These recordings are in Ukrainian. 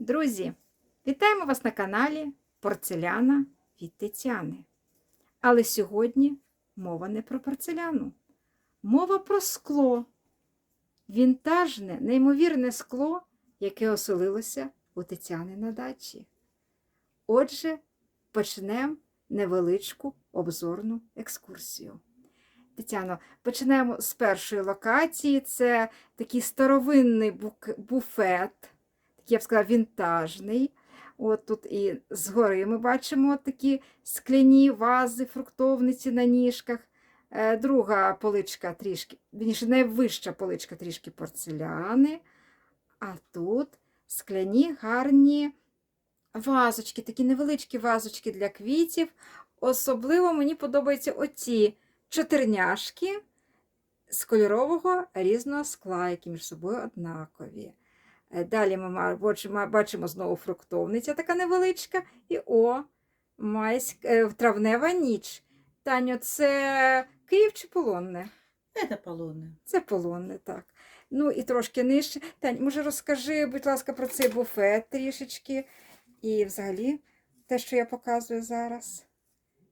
Друзі, вітаємо вас на каналі Порцеляна від Тетяни. Але сьогодні мова не про порцеляну, мова про скло. Вінтажне, неймовірне скло, яке оселилося у Тетяни на дачі. Отже, почнемо невеличку обзорну екскурсію. Тетяно, почнемо з першої локації. Це такий старовинний буфет, я б сказала, вінтажний. От тут і згори ми бачимо такі скляні вази, фруктовниці на ніжках. Е, Друга поличка трішки, вірніше, найвища поличка трішки порцеляни. А тут скляні гарні вазочки, такі невеличкі вазочки для квітів. Особливо мені подобаються оці чотирняшки з кольорового різного скла, які між собою однакові. Е, Далі ми бачимо, знову фруктовниця така невеличка. І о, майськ, е, травнева ніч. Таню, це Київ чи полонне? Это полонне. Це полонне, так. Ну і трошки нижче. Тань, може, розкажи, будь ласка, про цей буфет трішечки. І взагалі те, що я показую зараз.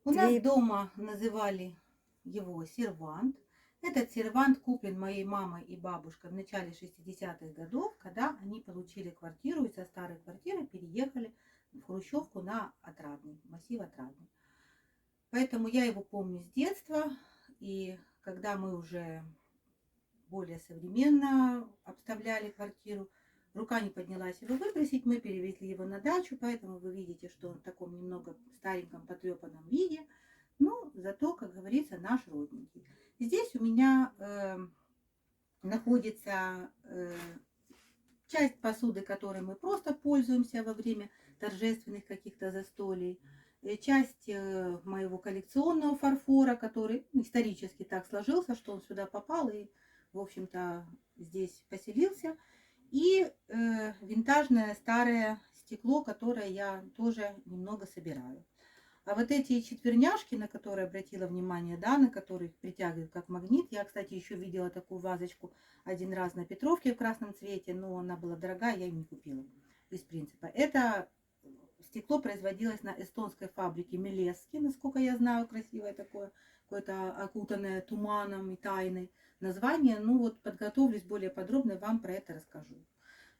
У нас Твои- дома называли его сервант. Этот сервант куплен моей мамой и бабушкой в начале 60-х годов, когда они получили квартиру и со старой квартиры переехали в Хрущевку на Отрадный, массив Отрадный. Поэтому я его помню с детства, и когда мы уже более современно обставляли квартиру, рука не поднялась его выбросить, мы перевезли его на дачу, поэтому вы видите, что он в таком немного стареньком потрепанном виде, но зато, как говорится, наш родненький. Здесь у меня э, находится э, часть посуды, которой мы просто пользуемся во время торжественных каких-то застолий, э, часть э, моего коллекционного фарфора, который ну, исторически так сложился, что он сюда попал и, в общем-то, здесь поселился, и э, винтажное старое стекло, которое я тоже немного собираю. А вот эти четверняшки, на которые обратила внимание Дана, которые их притягивают как магнит, я, кстати, еще видела такую вазочку один раз на Петровке в красном цвете, но она была дорогая, я ее не купила из принципа. Это стекло производилось на эстонской фабрике Мелески, насколько я знаю, красивое такое, какое-то окутанное туманом и тайной название. Ну вот подготовлюсь более подробно, вам про это расскажу.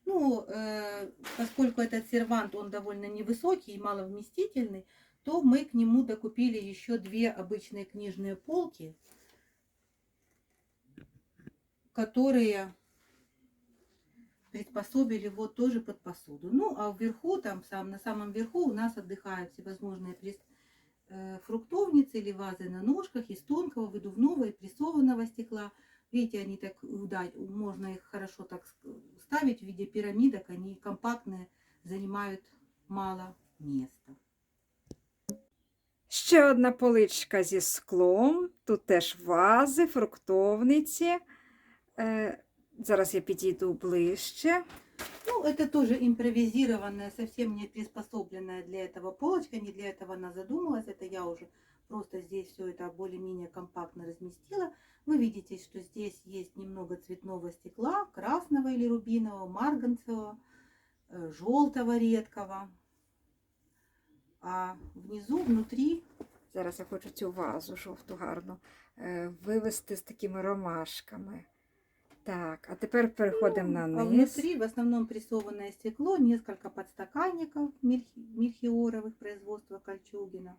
Ну, э, поскольку этот сервант, он довольно невысокий и маловместительный, то мы к нему докупили еще две обычные книжные полки, которые приспособили вот тоже под посуду. Ну, а вверху, там сам, на самом верху у нас отдыхают всевозможные прис- э, фруктовницы или вазы на ножках из тонкого, выдувного и прессованного стекла. Видите, они так, уда- можно их хорошо так ставить в виде пирамидок, они компактные, занимают мало места. Ще одна поличка зі склом. Тут теж вази, фруктовниці. Е, зараз я підійду ближче. Ну, это тоже импровизированная, совсем не приспособленная для этого полочка, не для этого она задумалась, это я уже просто здесь все это более-менее компактно разместила. Вы видите, что здесь есть немного цветного стекла, красного или рубинового, марганцевого, желтого редкого. А внизу, внутри, Зараз я хочу цю вазу жовту гарну е, вивести з такими ромашками. Так, а тепер переходимо на а низ. внутри в основном прессованное стекло, несколько подстаканников мельхи- мельхиоровых производства Кольчугина.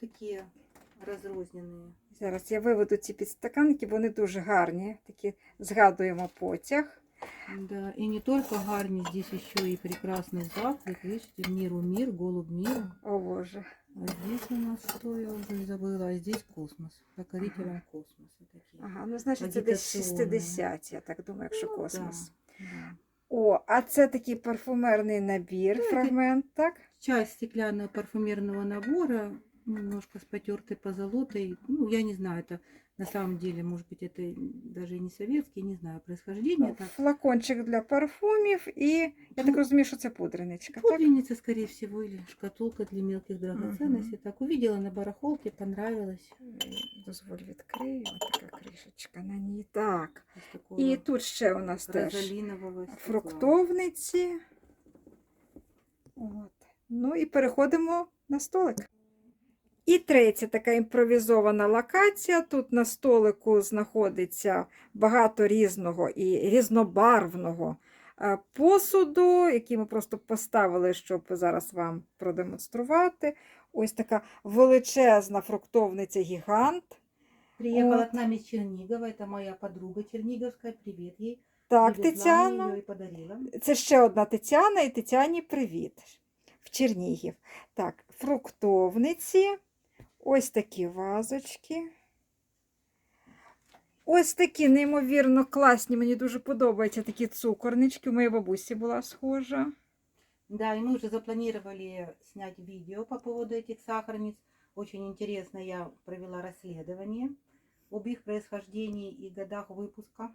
Такие разрозненные. Зараз я виведу ці підстаканники, вони дуже гарні. Такі згадуємо потяг. Да, и не только гарни, здесь еще и прекрасный завтрак. Видите, миру мир, голубь миру. О Боже. А здесь у нас что, я уже забыла, а здесь космос. Покорителям космоса такие. Ага, ну значить це десь 60, я так думаю, якщо Ну, космос. да, да. О, а це такий парфумерний набір, Ну, фрагмент, так? Часть стеклянного парфюмерного набора, немножко с потертой позолотой. Ну, я не знаю, это на самом деле, может быть, это даже и не советский, не знаю происхождения. Так. Флакончик для парфумів і я так Ну, розумію, що це пудреничка, так? Пудреница, скорее всего, или шкатулка для мелких драгоценностей. Так увидела на барахолке, понравилось. Дозволь відкрию, Ось така кришечка на ній. Так. Из такого І тут ще у нас теж розалинового стекла. фруктовниці. От. Ну і переходимо на столик. І третя така імпровізована локація. Тут на столику знаходиться багато різного і різнобарвного е, посуду, який ми просто поставили, щоб зараз вам продемонструвати. Ось така величезна фруктовниця гігант. Приехала Вот. к нам из Чернигова, это моя подруга черниговская, привет ей. Так, Тетяна. Це ще одна Тетяна, і Тетяні привіт. В Чернігів. Так, фруктовниці. Ось такі вазочки. Ось такі неймовірно класні. Мені дуже подобаються такі цукорнички. У моєї бабусі була схожа. Да, и мы уже запланировали снять видео по поводу этих сахарниц. Очень интересно, я провела расследование об их происхождении и годах выпуска.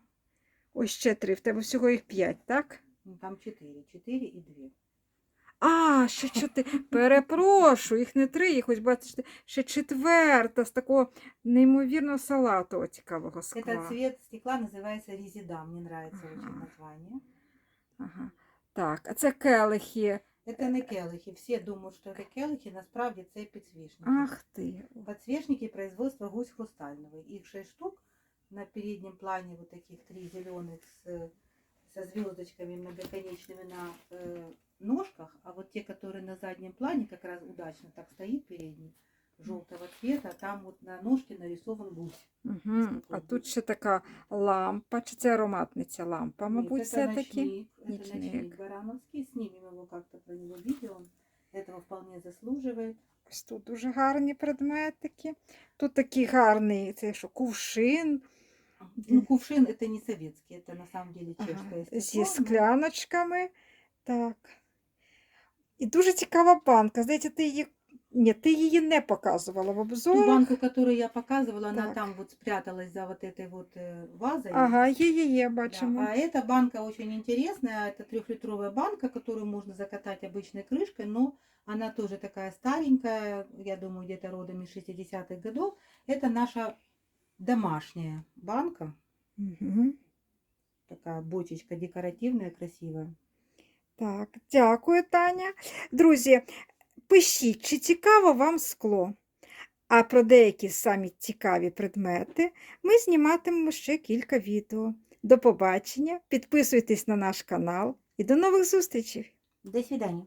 Ось ще три. В тебе всього їх п'ять, так? Ну, Там четыре, четыре и две. А, ще чотири. Перепрошую, їх не три, їх ось бачите, ще четверта з такого неймовірно салатового цікавого скла. Этот цвет стекла называется резида. Мне нравится очень Ага. название. Ага. Так, а це келихи. Это не келихи. Все думают, что это келихи, насправді це підсвічники. Ах ти. Подсвечники производства гусь хрустального. Их 6 штук. На переднем плане вот таких три зеленых с, со звездочками многоконечными на э, ножках. А вот те, которые на заднем плане, как раз удачно так стоит передний, желтого цвета, там вот на ножке нарисован гусь. Угу. А тут ще така лампа. Чи це ароматниця лампа, Нет, мабуть, это все-таки. ночник, это Ночник. ночник барановский. Снимем его как-то про него видео. Он этого вполне заслуживает. Ось тут дуже гарні предметики. Тут такий гарний, це що, кувшин Ну, кувшин это не советский, это на самом деле ага, чешское зі стекло, но- скляночками. Так. І дуже цікава банка. Здається, ти її. Ні, ти її не показувала в Ту обзорах. банку, которую я показывала, она Так. там вот спряталась за вот этой вот э, вазой. Ага, є, є, є, Да, бачимо. А эта банка очень интересная. Это трехлитровая банка, которую можно закатать обычной крышкой, но она тоже такая старенькая, я думаю, где-то родом из 60-х годов. Это наша домашняя банка, Угу. такая бочечка декоративная, красивая. Так, дякую, Таня. Друзі, пишіть, чи цікаво вам скло. А про деякі самі цікаві предмети ми зніматимемо ще кілька відео. До побачення, підписуйтесь на наш канал і до нових зустрічей! До свидания.